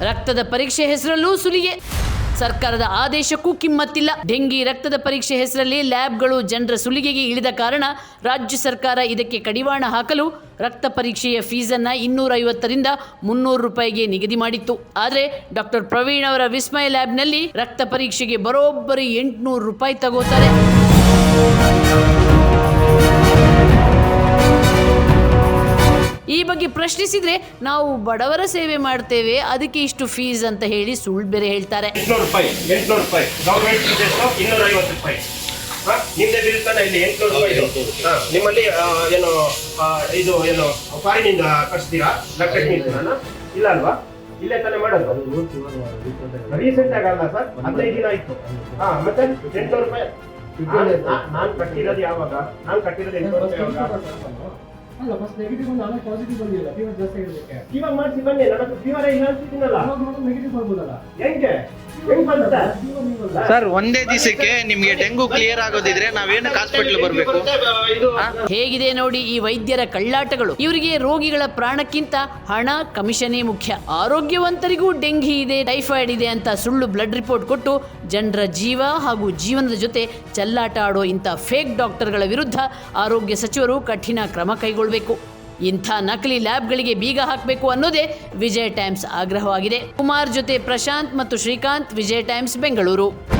ರಕ್ತದ ಪರೀಕ್ಷೆ ಹೆಸರಲ್ಲೂ ಸುಲಿಗೆ. ಸರ್ಕಾರದ ಆದೇಶಕ್ಕೂ ಕಿಮ್ಮತ್ತಿಲ್ಲ. ಡೆಂಗಿ ರಕ್ತದ ಪರೀಕ್ಷೆ ಹೆಸರಲ್ಲಿ ಲ್ಯಾಬ್ಗಳು ಜನರ ಸುಲಿಗೆಗೆ ಇಳಿದ ಕಾರಣ ರಾಜ್ಯ ಸರ್ಕಾರ ಇದಕ್ಕೆ ಕಡಿವಾಣ ಹಾಕಲು ರಕ್ತ ಪರೀಕ್ಷೆಯ ಫೀಸನ್ನು ಇನ್ನೂರೈವತ್ತರಿಂದ ಮುನ್ನೂರು ರೂಪಾಯಿಗೆ ನಿಗದಿ ಮಾಡಿತ್ತು. ಆದರೆ ಡಾಕ್ಟರ್ ಪ್ರವೀಣ್ ಅವರ ವಿಸ್ಮಯ ಲ್ಯಾಬ್ನಲ್ಲಿ ರಕ್ತ ಪರೀಕ್ಷೆಗೆ ಬರೋಬ್ಬರಿ ಎಂಟುನೂರು ರೂಪಾಯಿ ತಗೋತಾರೆ. ಬಗ್ಗೆ ಪ್ರಶ್ನಿಸಿದ್ರೆ ನಾವು ಬಡವರ ಸೇವೆ ಮಾಡ್ತೇವೆ ಅದಕ್ಕೆ ಇಷ್ಟು ಫೀಸ್ ಅಂತ ಹೇಳಿ ಸುಳ್ಳು ಬೇರೆ ಹೇಳ್ತಾರೆ. ಎಂಟ್ನೂರು ರೂಪಾಯಿ ಎಂಟ್ನೂರು ರೂಪಾಯಿ. ಗೌರ್ಮೆಂಟ್ ಎಷ್ಟು ಇನ್ನೂರ ಐವತ್ತು ರೂಪಾಯಿ. ಹಾ, ನಿಮ್ದೇ ಬಿಲ್ ತಾನೆ ಇಲ್ಲಿ ಎಂಟ್ನೂರು ರೂಪಾಯಿ ಇದು. ಹಾ, ನಿಮ್ಮಲ್ಲಿ ಆ, ಏನು ಆ, ಇದು ಏನು ಫಾರಿನಿಂದ ಇಲ್ಲ ಅಲ್ವಾ? ಇಲ್ಲೇ ತಾನೇ ಮಾಡೋದು. ರೀಸೆಂಟ್ ಆಗಲ್ಲ ಸರ್? ಹದಿನೈದು ದಿನ ಆಯ್ತು. ಹಾ ಮತ್ತೆ ಎಂಟ್ನೂರು ರೂಪಾಯಿ? ನಾನು- ನಾನು ಕಟ್ಟಿರೋದು ಯಾವಾಗ? ನಾನು ಕಟ್ಟಿರೋದು ಎಂಟ್ನೂರು ರೂಪಾಯಿ ಯಾವಾಗ? ಅಲ್ಲ ಫಸ್ಟ್ ನೆಗೆಟಿವ್ ಬಂದು ಆಮೇಲೆ ಪಾಸಿಟಿವ್ ಬಂದಿಲ್ಲ ಫೀವರ್ ಜಾಸ್ತಿ ಆಗಿರ್ಲಿಕ್ಕೆ ಇವಾಗ ಮಾಡಿಸಿ ಬನ್ನಿ ನನ್ನ ಫೀವರ್ ಇಲ್ಲ ಅಂತಿದ್ದೀನಲ್ಲ ಅವಾಗ ಮಾತ್ರ ನೆಗೆಟಿವ್ ಬರ್ಬೋದಲ್ಲ ಹೆಂಗೆ? ಸರ್ ಒಂದೇ ದಿವಸಕ್ಕೆ ನಿಮಗೆ ಡೆಂಗು ಕ್ಲಿಯರ್ ಆಗೋದಿದ್ರೆ ನಾವೇನು ಹಾಸ್ಪಿಟ್ಲ್ ಬರಬೇಕು? ಹೇಗಿದೆ ನೋಡಿ ಈ ವೈದ್ಯರ ಕಳ್ಳಾಟಗಳು. ಇವರಿಗೆ ರೋಗಿಗಳ ಪ್ರಾಣಕ್ಕಿಂತ ಹಣ ಕಮಿಷನೇ ಮುಖ್ಯ. ಆರೋಗ್ಯವಂತರಿಗೂ ಡೆಂಗಿ ಇದೆ ಟೈಫಾಯ್ಡ್ ಇದೆ ಅಂತ ಸುಳ್ಳು ಬ್ಲಡ್ ರಿಪೋರ್ಟ್ ಕೊಟ್ಟು ಜನರ ಜೀವ ಹಾಗೂ ಜೀವನದ ಜೊತೆ ಚಲ್ಲಾಟ ಆಡೋ ಇಂಥ ಫೇಕ್ ಡಾಕ್ಟರ್ಗಳ ವಿರುದ್ಧ ಆರೋಗ್ಯ ಸಚಿವರು ಕಠಿಣ ಕ್ರಮ ಕೈಗೊಳ್ಳಬೇಕು ಇಂಥ ನಕಲಿ ಲ್ಯಾಬ್ಗಳಿಗೆ ಬೀಗ ಹಾಕಬೇಕು ಅನ್ನೋದೇ ವಿಜಯ್ ಟೈಮ್ಸ್ ಆಗ್ರಹವಾಗಿದೆ. ಕುಮಾರ್ ಜೊತೆ ಪ್ರಶಾಂತ್ ಮತ್ತು ಶ್ರೀಕಾಂತ್, ವಿಜಯ್ ಟೈಮ್ಸ್, ಬೆಂಗಳೂರು.